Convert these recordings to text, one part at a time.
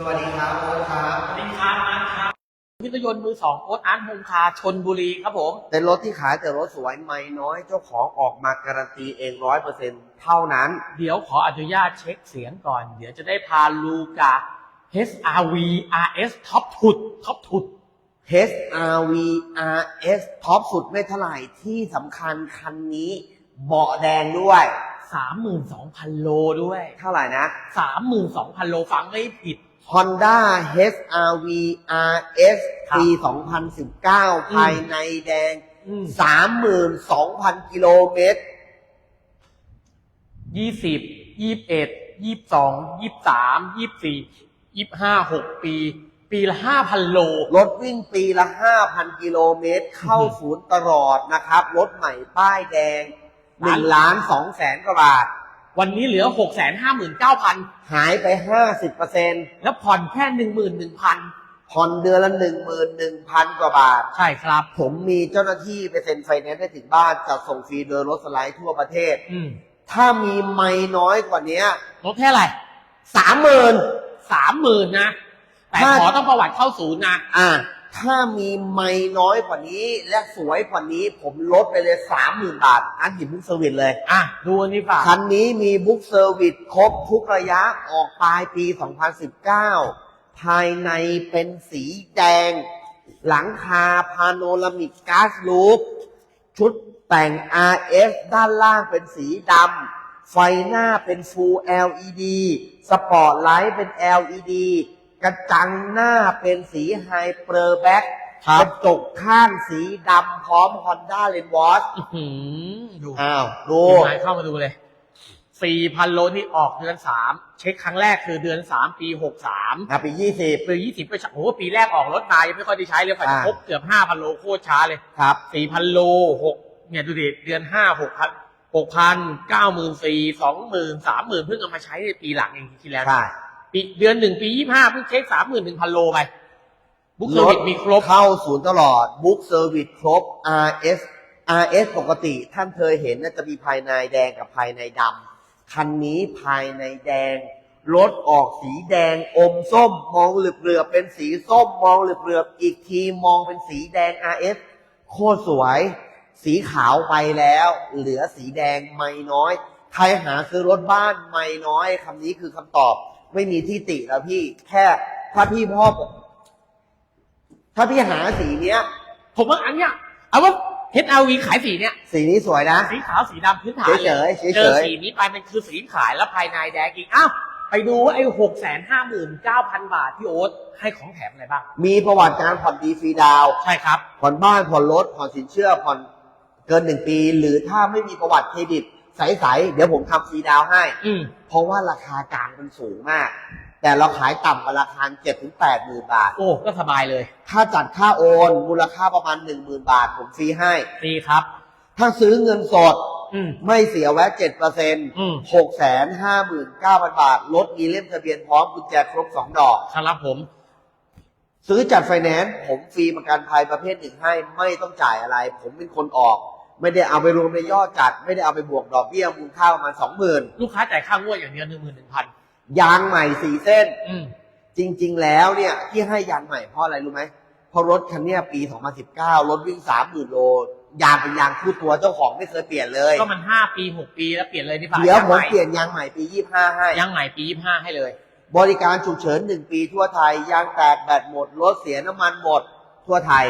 สวัสดีครับโอ๊ตครับสวัสดีครับอาร์ตครับวิทยนต์มือสองโอ๊ตอาร์ตโฮมคาร์ชนบุรีครับผม เป็นรถที่ขายแต่รถสวยไม่น้อยเจ้าของออกมาการันตีเองร้อยเปอร์เซ็นเท่านั้น เดี๋ยวขออนุญาตเช็คเสียงก่อน เดี๋ยวจะได้พาลูกา HRV RS ท็อปทุดท็อปทุด HRV RS ท็อปสุดไม่เท่าไหร่ที่สำคัญคันนี้เบาะแดงด้วย32,000 โลด้วย เท่าไหร่นะ 32,000 โลฟังไม่ผิด Honda HRV RS ครับปี2019 ภายในแดง อืม32,000 กิโลเมตร20 21 22 23 24 25 6ปี ปีละ5,000โล รถวิ่งปีละ 5,000 กิโลเมตร เข้าศูนย์ตลอดนะครับ รถใหม่ป้ายแดง1ล้าน2แสนกว่าบาท วันนี้เหลือ 659,000 หายไป 50%แล้วผ่อนแค่ 11,000 ผ่อนเดือนละ11,000 กว่าบาท ใช่ครับ ผมมีเจ้าหน้าที่ไปเซ็นไฟแนนซ์ได้ถึงบ้านจัดส่งฟรีโดยรถสไลด์ทั่วประเทศ อืมถ้ามีไม่น้อยกว่านี้ลดแค่ไหร่สามหมื่นสามหมื่นนะ แต่ถ้าขอต้องประวัติเข้าศูนย์นะ อ่า ถ้ามีไม่น้อยกว่านี้ และสวยกว่านี้ ผมลดไปเลยสามหมื่นบาท อันหินบุ๊กเซอร์วิสเลย อะ ดูอันนี้ป่ะคันนี้มีบุ๊กเซอร์วิสครบทุกระยะออกปลายปี 2019 ภายในเป็นสีแดง หลังคาพาโนรามิกก๊าซลูป ชุดแต่ง RS ด้านล่างเป็นสีดำไฟหน้าเป็น Full LED สปอร์ตไลท์เป็น LED กระจังหน้าเป็นสีไฮเปอร์แบ็กครับกระจกข้างสีดำพร้อม Honda l e n w a t อื้อหือดูอ้าวดูดูหมายเข้ามาดูเลยสี่พันโลนี่ออกเดือนสามเช็คครั้งแรกคือเดือนสามปีหกสามอะปียี่สิบปียี่สิบไปโอ้โหปีแรกออกรถมายังไม่ค่อยได้ใช้เลยฝ่ายอ่าครบเกือบห้าพันโลโคตรช้าเลย ครับสี่พันโลหกเนี่ยดูดิเดือนห้าหกพันหกพันเก้าหมื่นสี่สองหมื่นสามหมื่นเพิ่งเอามาใช้ในปีหลังเองที่แล้ว ใช่ ปีเดือนหนึ่งปียี่ห้าเพิ่งเช็คสามหมื่นหนึ่งพันโลไปบุ๊กเซอร์วิสมีครบ เข้าศูนย์ตลอดบุ๊กเซอร์วิสครบ RS RS ปกติท่านเคยเห็นน่าจะมีภายในแดงกับภายในดำคันนี้ภายในแดงรถออกสีแดงอมส้ม มองเหลือบเหลือบๆเป็นสีส้ม มองเหลือบเหลือบๆอีกทีมองเป็นสีแดง RS โคตรสวย สีขาวไปแล้ว เหลือสีแดงไม่น้อย ใครหาซื้อรถบ้านไม่น้อยคำนี้คือคำตอบ ไม่มีที่ติแล้วพี่แค่ถ้าพี่พ่อผมถ้าพี่หาสีเนี้ย ผมว่าอันเนี้ยเอาว่า HRV ขายสีเนี้ยสีนี้สวยนะ สีขาวสีดำพื้นฐานเฉยๆเฉยๆเจอสีนี้ไปมันคือสีขายแล้วภายในแดงอีกอ้าวไปดูว่าไอ้หกแสนห้าหมื่นเก้าพันบาทที่โอ๊ตให้ของแถมอะไรบ้างมีประวัติการผ่อนดีฟรีดาวน์ใช่ครับ ผ่อนบ้านผ่อนรถผ่อนสินเชื่อผ่อนเกินหนึ่งปี หรือถ้าไม่มีประวัติเครดิต ใสๆเดี๋ยวผมทำฟรีดาวน์ให้ อืม เพราะว่าราคากลางมันสูงมาก แต่เราขายต่ำกว่าราคาเจ็ดถึงแปดหมื่นบาท โอ้ ก็สบายเลยถ้าจัดค่าโอน มูลค่าประมาณหนึ่งหมื่นบาท ผมฟรีให้ ฟรีครับ ถ้าซื้อเงินสด อืม ไม่เสียแวะเจ็ดเปอร์เซ็นต์อืม หกแสนห้าหมื่นเก้าพันบาท รถมีเล่มทะเบียนพร้อมกุญแจครบสองดอก ครับผม ซื้อจัดไฟแนนซ์ผมฟรีประกันภัยประเภทหนึ่งให้ ไม่ต้องจ่ายอะไร ผมเป็นคนออก ไม่ได้เอาไปรวมในยอดจัด ไม่ได้เอาไปบวกดอกเบี้ยมูลค่าประมาณสองหมื่นลูกค้าจ่ายค่างวดอย่างเดียวหนึ่งหมื่นหนึ่งพันยางใหม่สี่เส้น อืมจริง ๆ แล้วเนี่ยที่ให้ยางใหม่เพราะอะไรรู้ไหมเพราะรถคันเนี้ยปี 2019 รถวิ่ง 30,000 โล ยางเป็นยางคู่ตัวเจ้าของไม่เคยเปลี่ยนเลยก็มันห้าปีหกปีแล้วเปลี่ยนเลยนี่ป่ะเดี๋ยวผมงใหเปลี่ยนยางใหม่ปี 25 ให้ ยังใหม่ปียี่ห้าให้เลย บริการฉุกเฉิน 1 ปีทั่วไทย ยางแตกแบตหมด รถเสียน้ำมันหมดทั่วไทย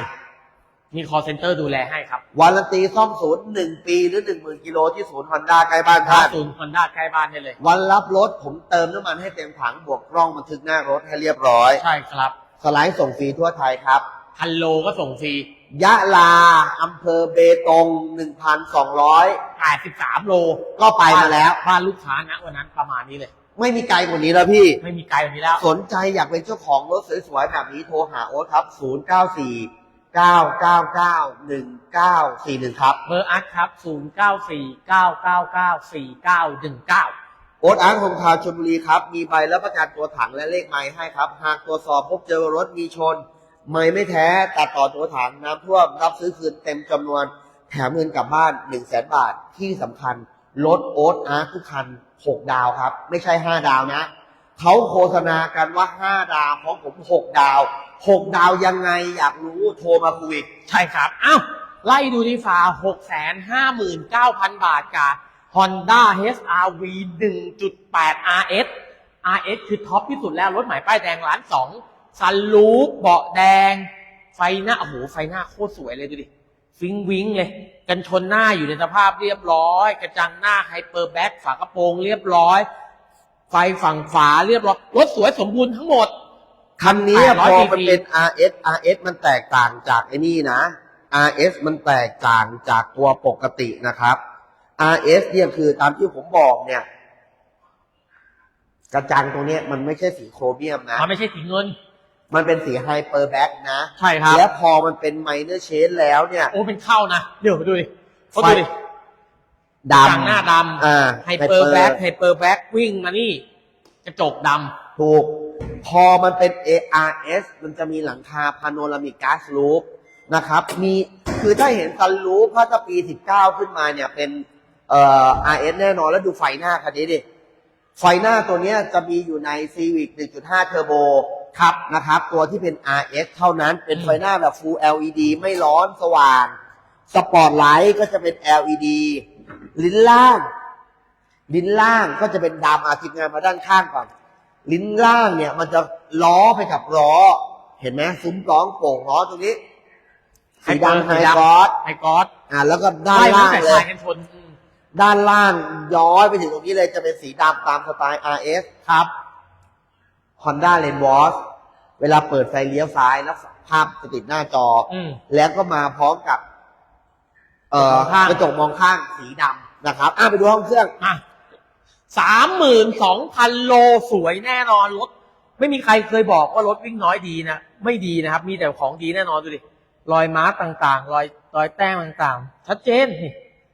มี call center ดูแลให้ครับวารันตีซ่อมศูนย์1ปีหรือ10,000กิโลที่ศูนย์ฮอนด้าใกล้บ้านท่าน ศูนย์คอนด้าใกล้บ้านได้เลย วันรับรถผมเติมน้ำมันให้เต็มถังบวกกล้องบันทึกหน้ารถให้เรียบร้อย ใช่ครับสไลด์ส่งฟรีทั่วไทยครับ พันโลก็ส่งฟรียะลาอำเภอเบตง 1,200แปดสิบสามโลก็ไปมาแล้ว บ้านลูกค้านะวันนั้นประมาณนี้เลย ไม่มีไกลกว่านี้แล้วพี่ ไม่มีไกลแบบนี้แล้ว สนใจอยากเป็นเจ้าของรถสวยๆแบบนี้โทรหาโอ๊ตครับ 094 999 1941 ครับเบอร์อาร์ตครับศูนย์เก้าสี่เก้าเก้าเก้าสี่เก้าหนึ่งเก้าโอ๊ตอาร์ตโฮมทาวน์ชลบุรีครับ มีใบรับประกันตัวถังและเลขไม้ให้ครับ หากตรวจสอบพบเจอรถมีชน ไม่ไม่แท้ตัดต่อตัวถังน้ำท่วมรับซื้อคืนเต็มจำนวน แถมเงินกลับบ้าน 1 0 0 0 0แบาทที่สำคัญ รถโอ๊ตอาร์ตทุกคัน 6 ดาวครับ ไม่ใช่ 5 ดาวนะ เขาโฆษณากันว่าห้าดาวเพราะผมหกดาวหกดาวยังไงอยากรู้โทรมาคุยใช่ครับอ้าวไล่ดูดีฟ้า6 5 9 0 0 0บาทกับ Honda HRV 1.8 RS RS คือท็อปที่สุดแล้วรถใหม่ป้ายแดงล้านสองซันลูปเบาะแดง ไฟหน้าโอ้โหไฟหน้าโคตรสวยเลยดูดิฟิงวิงเลย กันชนหน้าอยู่ในสภาพเรียบร้อย กระจังหน้าไฮเปอร์แบ็กฝากระโปรงเรียบร้อย ไฟฝั่งขวาเรียบร้อยรถสวยสมบูรณ์ทั้งหมด คันนี้800พอมัน cc เป็น RS RS มันแตกต่างจากไอ้นี่นะ RS มันแตกต่างจากตัวปกตินะครับ RS เนี่ยคือตามที่ผมบอกเนี่ย กระจังตรงเนี้ยมันไม่ใช่สีโครเมียมนะ มันไม่ใช่สีเงิน มันเป็นสีไฮเปอร์แบ็กนะ ใช่ครับ และพอมันเป็นไมเนอร์เชนแล้วเนี่ย โอ้เป็นเข้านะ เดี๋ยวดูดิเขาดูดิ ดกลางหน้าดำอ่าำไฮเปอร์แบ็กไฮเปอร์แบ็กวิ่งมานี่ กระจกดถูก พอมันเป็น ARS มันจะมีหลังคาพาโนรามิกก๊าซลูปนะครับ มีคือถ้าเห็นซันลูปถ้าจะปี 19 ขึ้นมาเนี่ยเป็นเอ่อ RS แน่นอนแล้วดูไฟหน้าคันนี้ดิ ไฟหน้าตัวเนี้ยจะมีอยู่ใน Civic 1.5 Turbo ครับนะครับ ตัวที่เป็น RS เท่านั้นเป็นไฟหน้าแบบ Full LED ไม่ร้อนสว่าง สปอร์ตไลท์ก็จะเป็น LED ลิ้นล่าง ลิ้นล่างก็จะเป็นดำอาทีมงานมาด้านข้างก่อน ลิ้นล่างเนี่ย มันจะล้อไปกับล้อ เห็นไหมซุ้มล้องโป่งล้อตรงนี้ำสีดำไฮสีกอสไฮกอสอ่า แล้วก็ด้านไล่ตั้ล่างงแต่เลถ่ายยกันชนอืมด้านล่างย้อยไปถึงตรงนี้เลยจะเป็นสีดำตามสไตล์ RS ครับ Honda l a n w a s เวลาเปิดไฟเลี้ยวซ้ายแล้วภาพจะติดหน้าจอออืมแล้วก็มาพร้อมกับ เอ่อกระจกมองข้างกระจกมองข้างสีดำ นะครับอะไปดูห้องเครื่อง อะสามหมื่นสองพันโลสวยแน่นอนรถ ไม่มีใครเคยบอกว่ารถวิ่งน้อยดีนะ ไม่ดีนะครับ มีแต่ของดีแน่นอนดูดิ รอยมาร์กต่างๆ รอยรอยแต้มต่างๆ ชัดเจนนี่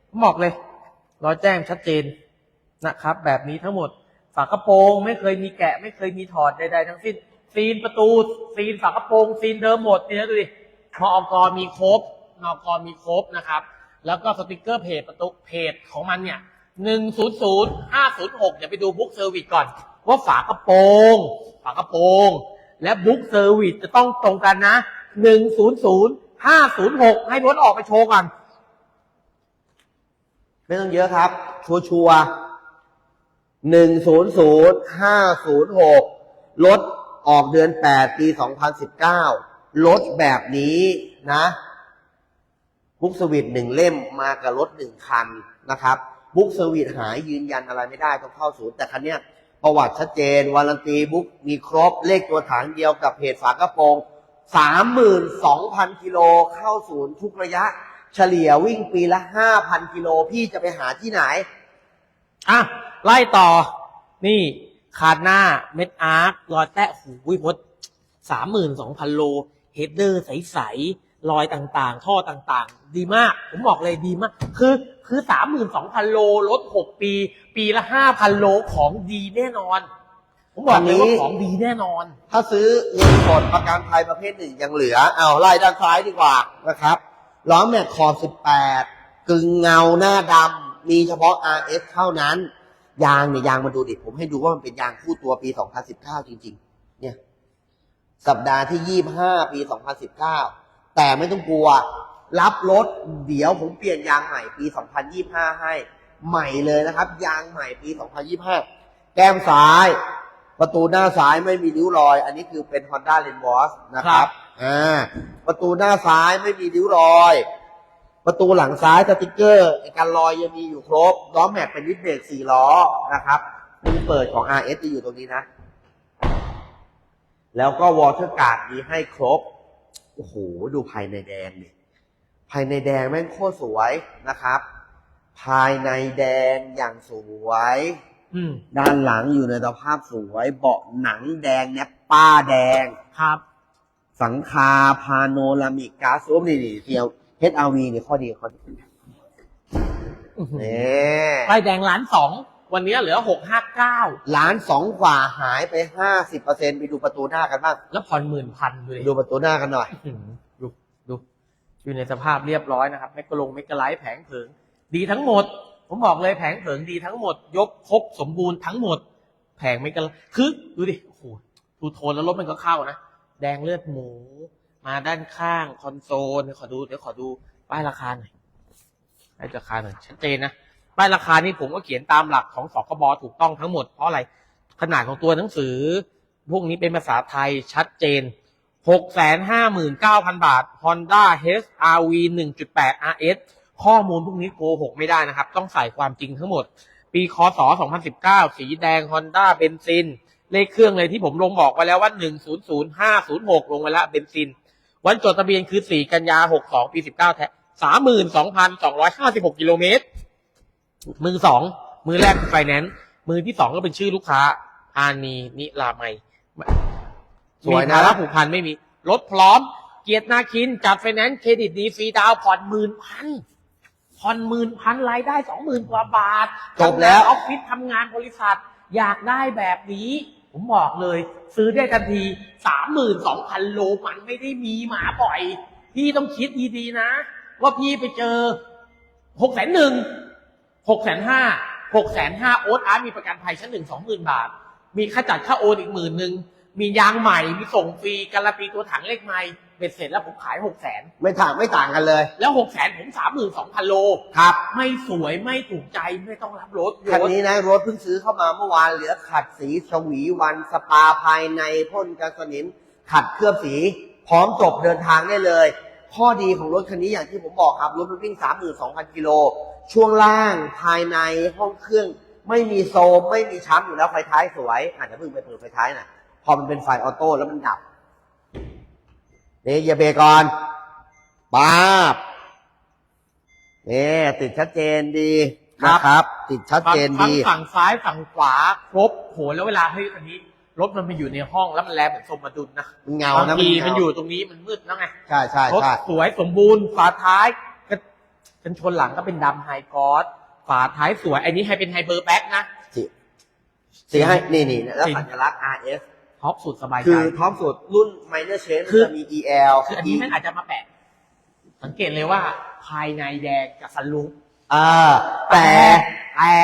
ผมบอกเลย รอยแต้มชัดเจนนะครับ แบบนี้ทั้งหมด ฝากระโปรงไม่เคยมีแกะ ไม่เคยมีถอดใดๆทั้งสิ้น ซีนประตู ซีนฝากระโปรง ซีนเดิมหมดนี่ยดูดิมอกรมีครบมอกรมีครบนะครับ แล้วก็สติกเกอร์เพจประตูเพจของมันเนี่ยหนึ่งศูนย์ศูนย์ห้าศูนย์หกเดี๋ยวไปดูบุ๊กเซอร์วิสก่อน ว่าฝากระโปรง ฝากระโปรง และบุ๊กเซอร์วิสจะต้องตรงกันนะหนึ่งศูนย์ศูนย์ห้าศูนย์หกให้รถออกไปโชว์ก่อนไม่ต้องเยอะครับ ชัวชัวหนึ่งศูนย์ศูนย์ห้าศูนย์หกรถออกเดือนแปดปีสองพันสิบเก้ารถแบบนี้นะ บุ๊กสวิตหนึ่งเล่มมากับรถหนึ่งคันนะครับบุ๊กสวิตหายยืนยันอะไรไม่ได้ต้องเข้าศูนย์แต่คันเนี้ยประวัติชัดเจนวารันตีบุ๊กมีครบเลขตัวถังเดียวกับเพจฝากระโปรงสามหมื่นสองพันกิโลเข้าศูนย์ทุกระยะ เฉลี่ยวิ่งปีละห้าพันกิโลพี่จะไปหาที่ไหนอะไล่ต่อ นี่คาดหน้าเม็ดอาร์ครอยแตะหูวิพดสามหมื่นสองพันโล เฮดเดอร์ใส รอยต่างๆ ท่อต่างๆ ดีมาก ผมบอกเลยดีมาก คือคือสามหมื่นสองพันโลลดหกปี ปีละห้าพันโลของดีแน่นอน ผมบอกเลยว่าอันนี้ของดีแน่นอน ถ้าซื้อเงินสดประกันภัยประเภทหนึ่งยังเหลือ เอาไล่ด้านซ้ายดีกว่านะครับล้อแม็กขอบ 18 กึ่งเงาหน้าดำ มีเฉพาะ RS เท่านั้น ยางเนี่ยยางมาดูดิ ผมให้ดูว่ามันเป็นยางคู่ตัวปี 2019 จริง ๆ เนี่ย สัปดาห์ที่ 25 ปี 2019 แต่ไม่ต้องกลัว รับรถเดี๋ยวผมเปลี่ยนยางใหม่ปี 2025 ให้ ใหม่เลยนะครับ ยางใหม่ปี 2025 แก้มซ้าย ประตูหน้าซ้ายไม่มีริ้วรอย อันนี้คือเป็น Honda l e n w a s นะคครัรับบอ่าประตูหน้าซ้ายไม่มีริ้วรอย ประตูหลังซ้ายสติกเกอร์ไอ้การลอยยังมีอยู่ครบล้อแม็กเป็นวิดเบรกสี่ล้อนะครับมือเปิดของ RS จะอยู่ตรงนี้นะ แล้วก็วอเตอร์การ์ดมีให้ครบ โอ้โหดูภายในแดงดิภายในแดงแม่งโคตรสวยนะครับ ภายในแดงอย่างสวยอืมด้านหลังอยู่ในสภาพสวย เบาะหนังแดงเนปป้าแดงครับ สังคาพาโนรามิกก๊าซซูมนี่นี่เทียว HRV นี่ข้อดีข้อดีอื้อหือนี่ไล่แดงล้านสอง วันนี้เหลือหกห้าเก้าล้านสองกว่าหายไปห้าสิบเปอร์เซ็นไปดูประตูหน้ากันบ้าง แล้วผ่อนหมื่นพันดูไปดิดูประตูหน้ากันหน่อยอื้อหือดูดูอยู่ในสภาพเรียบร้อยนะครับ ไม่กระลงไม่กระไลท์แผงเผิง ดีทั้งหมด ผมบอกเลยแผงเผิงดีทั้งหมด ยกครบสมบูรณ์ทั้งหมดแพงไม่กันคือดูดิโอ้โหทูโทนแล้วรถมันก็เข้านะแดงเลือดหมู มาด้านข้างคอนโซลเดี๋ยวขอดูเดี๋ยวขอดูป้ายราคาหน่อยป้ายราคาหน่อยชัดเจนนะ ป้ายราคานี่ผมก็เขียนตามหลักของสคบถูกต้องทั้งหมดเพราะอะไรขนาดของตัวหนังสือ พวกนี้เป็นภาษาไทยชัดเจน 659,000 บาท Honda HRV 1.8 RS ข้อมูลพวกนี้โกหกไม่ได้นะครับ ต้องใส่ความจริงทั้งหมด ปีคศ 2019 สีแดง Honda เบนซิน เลขเครื่องเลยที่ผมลงบอกไว้แล้วว่า 100506 ลงไว้แล้วเบนซิน วันจดทะเบียนคือ 4 กันยา 62 ปี 19 แท้32,256 กิโลเมตร มือสอง มือแรกไฟแนนซ์มือที่สองก็เป็นชื่อลูกค้า อานีนิลาไมยสวยนะ มีภาระผูกพันไม่มี รถพร้อม เกียรตินาคิน จัดไฟแนนซ์เครดิตดีฟรีดาวน์ผ่อนหมื่นพันผ่อนหมื่นพันรายได้สองหมื่นกว่าบาทจบแล้วทำงานออฟฟิศทำงานบริษัท อยากได้แบบนี้ ผมบอกเลย ซื้อได้ทันทีสามหมื่นสองพันโลมันไม่ได้มีหมาบ่อย พี่ต้องคิดดีๆนะ ว่าพี่ไปเจอหกแสนหนึ่ง หกแสนห้าหกแสนห้าโอ๊ตอาร์ตมีประกันภัยชั้นหนึ่งสองหมื่นบาท มีค่าจัดค่าโอนอีกหมื่นหนึ่งมียางใหม่มีส่งฟรีการันตีตัวถังเลขไม้เบ็ดเสร็จแล้วผมขายหกแสนไม่ต่างไม่ต่างกันเลย แล้วหกแสนผมสามหมื่นสองพันโลครับ ไม่สวยไม่ถูกใจไม่ต้องรับรถคันนี้นะรถเพิ่งซื้อเข้ามาเมื่อวานเหลือขัดสีสวีวันสปาภายในพ่นกันสนิมขัดเคลือบสี พร้อมจบเดินทางได้เลย ข้อดีของรถคันนี้อย่างที่ผมบอกครับรถมันวิ่ง32,000กิโล ช่วงล่างภายในห้องเครื่อง ไม่มีโซมไม่มีช้ำอยู่แล้วไฟท้ายสวยอาจจะเพิ่งไปเปิดไฟท้ายหน่ะ พอมันเป็นไฟออโต้แล้วมันดับนี่อย่าเบรกก่อนป๊าบนี่ติดชัดเจนดีนะครับ ติดชัดเจนทั้งดีฝั่งซ้ายฝั่งขวาครบโหแล้วเวลาเฮ้ยคันนี้รถมันมาอยู่ในห้องแล้วมันแลเหมือนสมดุลนะมันเงาบางนะทีเงามันอยู่ตรงนี้มันมืดแล้วไงใช่ใช่รถใช่สวยสมบูรณ์ฝาท้าย ก็กันชนหลังก็เป็นดำไฮกอสฝาท้ายสวย อันนี้ให้เป็นไฮเบอร์แบ็กนะ สีสีให้นี่นี่แล้วสีสัญลักษณ์ RS ท็อปสุดสบายใจ คือท็อปสุดรุ่น minor change คือจะมี EL คืออันนี้มันอาจจะมาแปะ สังเกตเลยว่าภายในแดงกับสันลุงอ่าแต่แต่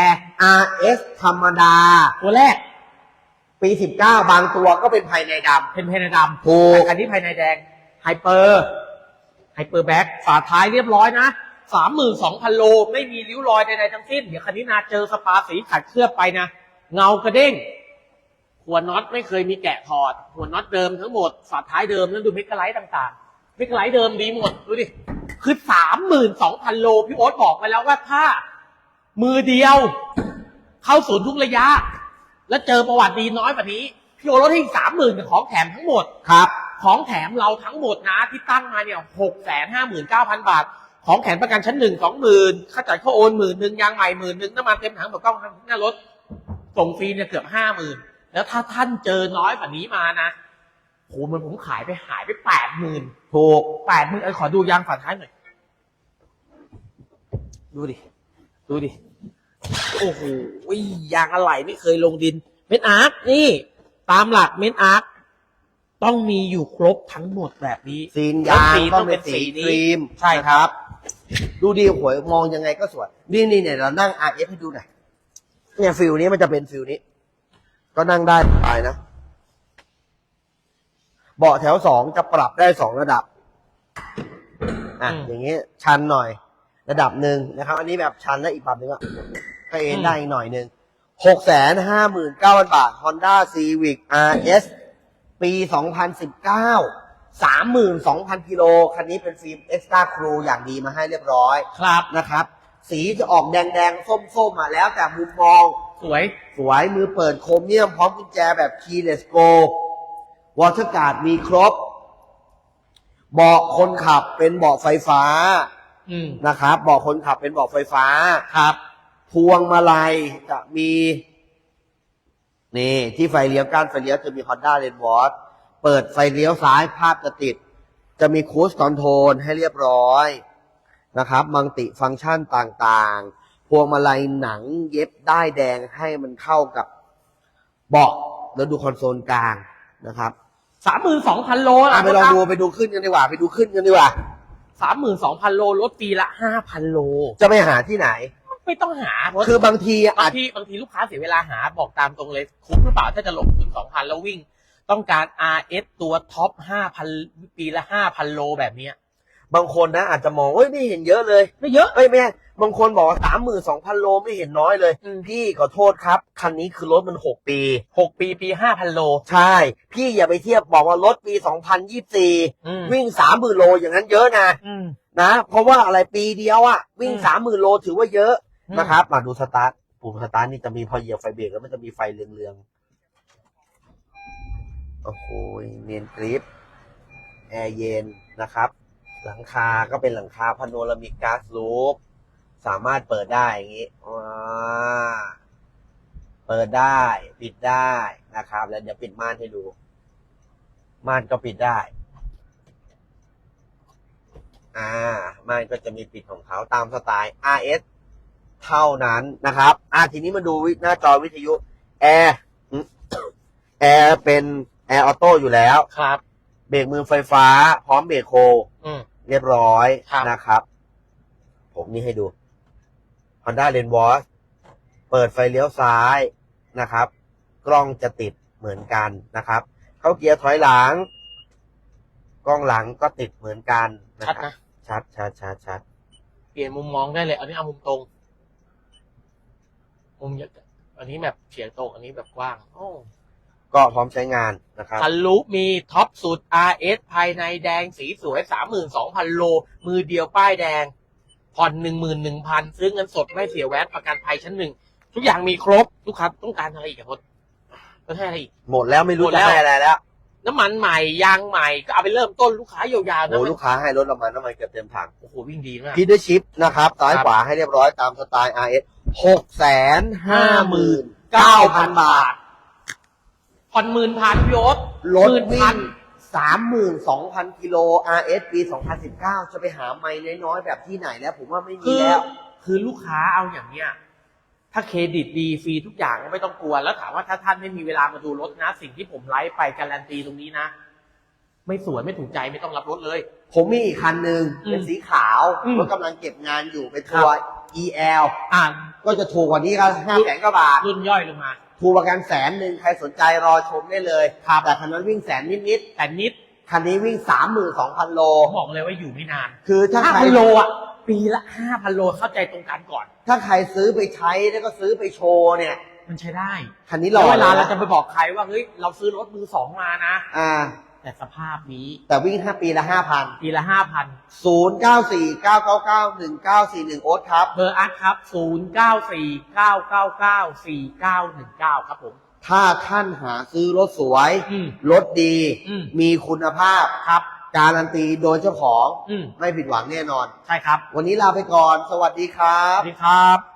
RS ธรรมดา ตัวแรก ปี 19 บางตัวก็เป็นภายในดเป็นภายในดำถูกแต่คันนี้ภายในแดงไฮเปอร์ไฮเปอร์แบ็กฝาท้ายเรียบร้อยนะ สามหมื่นสองพันโล ไม่มีริ้วรอยใดๆทั้งสิ้น เดี๋ยวคันนี้นาเจอสปาสีขัดเคลือบไปนะ เงากระเด้ง หัวน็อตไม่เคยมีแกะถอด หัวน็อตเดิมทั้งหมด ฝาท้ายเดิมแล้วดูเมกะไลท์ต่างๆเมกะไลท์เดิมดีหมด ดูดิ คือสามหมื่นสองพันโล พี่โอ๊ตบอกไปแล้วว่าถ้า มือเดียว เข้าศูนย์ทุกระยะ แล้วเจอประวัติดีน้อยกว่านี้ พี่โอลดให้สามหมื่นของแถมทั้งหมดำครับ ของแถมเราทั้งหมดนะที่ตั้งมาเนี่ยหกแสนห้าหมื่นเก้าพันบาท ของแถมประกันชั้นหนึ่งสองหมื่นค่าจ่ายข้าโอนหมื่นหนึ่งยางใหม่หมื่นหนึ่งน้ำมันเต็มถังแบบกล้องหน้ารถส่งฟรีเนี่ยเกือบห้าหมื่นแล้วถ้าท่านเจอน้อยกว่านี้มานะโหมันผมขายไปหายไปแปดหมื่นถูกแปดหมื่นเออขอดูยางฝาท้ายหน่อย ดูดิ ดูดิ โอ้โหยางอะไหล่ไม่เคยลงดิน เม็ดอาร์คนี่ ตามหลักเม็ดอาร์คต้องมีอยู่ครบทั้งหมดแบบนี้ซีนยางแล้วสีต้องเป็นสีนี้ครีม ใช่ครับ ดูดีหวยมองยังไงก็สวยนี่นี่เนี่ยเรานั่ง RS ให้ดูหน่อยเนี่ยฟิลนี้มันจะเป็นฟิลนี้ ก็นั่งได้ไปนะ เบาะแถวสองจะปรับได้สองระดับ อะอืมอย่างเงี้ยชันหน่อย ระดับหนึ่งนะครับ อันนี้แบบชันและอีกปรับหนึ่งอะก็เอ็นอืมได้อีกหน่อยหนึ่งหกแสนห้าหมื่นเก้าพันบาท Honda Civic RS ปีสองพันสิบเก้า สามหมื่นสองพันกิโลคันนี้เป็นฟิล์ม Extra Crew อย่างดีมาให้เรียบร้อยครับ นะครับ สีจะออกแดงๆส้มๆมาแล้วแต่มุมมอง สวย สวยมือเปิดโครเมียมพร้อมกุญแจแบบ Keyless Go วอเตอร์การ์ดมีครบ เบาะคนขับเป็นเบาะไฟฟ้าอืมนะครับเบาะคนขับเป็นเบาะไฟฟ้า ครับ พวงมาลัยจะมี นี่ ที่ไฟเลี้ยวก้านไฟเลี้ยวจะมี Honda r e n w a t เปิดไฟเลี้ยวซ้ายภาพจะติด จะมีคูสคอนโทรลให้เรียบร้อยนะครับ มังติฟังก์ชันต่างๆ พวงมาลัยหนังเย็บได้ายแดงให้มันเข้ากับเบาะแล้วดูคอนโซลกลางนะครับสามหมื่นสองพันโลอะไปลองดูไปดูขึ้นกันดีกว่า ไปดูขึ้นกันดีกว่าสามหมื่นสองพันโลลดปีละห้าพันโล จะไปหาที่ไหน ไม่ต้องหาเพราะคือบางทีบาอาจงทีบางทีลูกค้าเสียเวลาหาบอกตามตรงเลยคุ้มหรือเปล่าถ้าจะลงทุนสองพันแล้ววิ่ง ต้องการ RS ตัวท็อปห้าพันปีละห้าพันโลแบบเนี้ยบางคนนะอาจจะมองเอ้ยไม่เห็นเยอะเลย ไม่เยอะเอ้ยแม่บางคนบอกว่าสามหมื่นสองพันโลไม่เห็นน้อยเลยอืมพี่ขอโทษครับ คันนี้คือรถมันหกปีหกปีปีห้าพันโล ใช่ พี่อย่าไปเทียบบอกว่ารถปีสองพันยี่สี่อืมวิ่งสามหมื่นโลอย่างนั้นเยอะนะอืมนะ เพราะว่าอะไรปีเดียวอะวิ่งอืมสามหมื่นโลถือว่าเยอะอืมนะครับมาดูสตาร์ทปุ่มสตาร์ทนี่จะมีพอเหยียบไฟเบรกแล้วมันจะมีไฟเรืองๆ โอ้โหเนียนกริปแอร์เย็นนะครับ หลังคาก็เป็นหลังคาพาโนรามิกก๊าซลูปสามารถเปิดได้อย่างนี้ว้าเปิดได้ปิดได้นะครับ แล้วเดี๋ยวปิดม่านให้ดู ม่านก็ปิดได้ อ่า ม่านก็จะมีปิดของเขาตามสไตล์ RS เท่านั้นนะครับ อ่าทีนี้มาดูวิหน้าจอวิทยุแอร์แอร์เป็น แอร์ออโต้อยู่แล้ว ครับ เบรกมือไฟฟ้า พร้อมเบรกโค อืม เรียบร้อยครับ นะครับ ผมนี่ให้ดู Honda l a n w a s เปิดไฟเลี้ยวซ้ายนะครับ กล้องจะติดเหมือนกันนะครับ เข้าเกียร์ถอยหลัง กล้องหลังก็ติดเหมือนกันนะชัดครับ นะ ชัดชัดชัดชัดเปลี่ยนมุมมองได้เลย อันนี้เอามุมตรง มุมเยอะอันนี้แบบเฉียงตรง อันนี้แบบกว้าง โอ้ ก็พร้อมใช้งานนะครับคันลุมีท็อปสุด RS ภายในแดงสีสวย 32,000 โล มือเดียวป้ายแดง ผ่อน 11,000 ซื้อเงินสดไม่เสียแวตประกันภัยชั้นหนึ่ง ทุกอย่างมีครบ ลูกค้าต้องการอะไรอีกอะพดต้องให้อะไรอีก หมดแล้วไม่รู้หมดจะแล้วให้อะไรแล้ว น้ำมันใหม่ ยางใหม่ ก็เอาไปเริ่มต้นลูกค้ายาวๆนะโอ้ลูกค้าให้รถเรามาน้ำมันเกือบเต็มถัง โอ้โหวิ่งดีมากพีเดอร์ชิพนะครับซ้ายครับขวาให้เรียบร้อยตามสไตล์ RS หกแสนห้าหมื่นเก้าเก้าพัพันนบาบาทท ผ่อนหมื่นพันพี่โอ๊ตรถหมื่นวิ่พังน สามหมื่นสองพันกิโล RS ปีสองพันสิบเก้าจะไปหาไม่น้อยๆ แบบที่ไหนแล้ว ผมว่าไม่มีคือ แล้ว คือลูกค้าเอาอย่างเนี้ย ถ้าเครดิตดีฟรีทุกอย่างก็ไม่ต้องกลัว แล้วถามว่าถ้าท่านไม่มีเวลามาดูรถนะ สิ่งที่ผมไลฟ์ไปการันตีตรงนี้นะ ไม่สวยไม่ถูกใจไม่ต้องรับรถเลย ผมมีอีกคันหนึ่งอืมเป็นสีขาวอืมรถกำลังเก็บงานอยู่เป็นตัว EL อ่าก็จะถูกกว่านี้ก็ห้าแสนกว่าบาท รุ่นย่อยลงมา ถูกประกันแสนหนึ่งใครสนใจรอชมได้เลยครับแต่คันนั้นวิ่งแสนนิดแต่นิดๆคันนี้วิ่งสามหมื่นสองพันโลผมบอกเลยว่าอยู่ไม่นานคือถ้าห้าใครพันโลอะปีละห้าพันโลเข้าใจตรงกันก่อน ถ้าใครซื้อไปใช้แล้วก็ซื้อไปโชว์เนี่ย มันใช้ได้คันนี้หแล้ล่อวเวลานะเราจะไปบอกใครว่าเฮ้ยเราซื้อรถมือสองมานะ อ่า แต่สภาพนี้แต่วิ่งห้าปีละห้าพันปีละห้าพันศูนย์เก้าสี่เก้าเก้าเก้าหนึ่งเก้าสี่หนึ่งโอ๊ตครับเบอร์อาร์ตครับ0 9 4 9 9 9 4 9 1 9ครับผม ถ้าท่านหาซื้อรถสวย อืมรถดี อืม มีคุณภาพ ครับ การันตีโดยเจ้าของ อืมไม่ผิดหวังแน่นอน ใช่ครับ วันนี้ลาไปก่อน สวัสดีครัสบ วัสดีครับ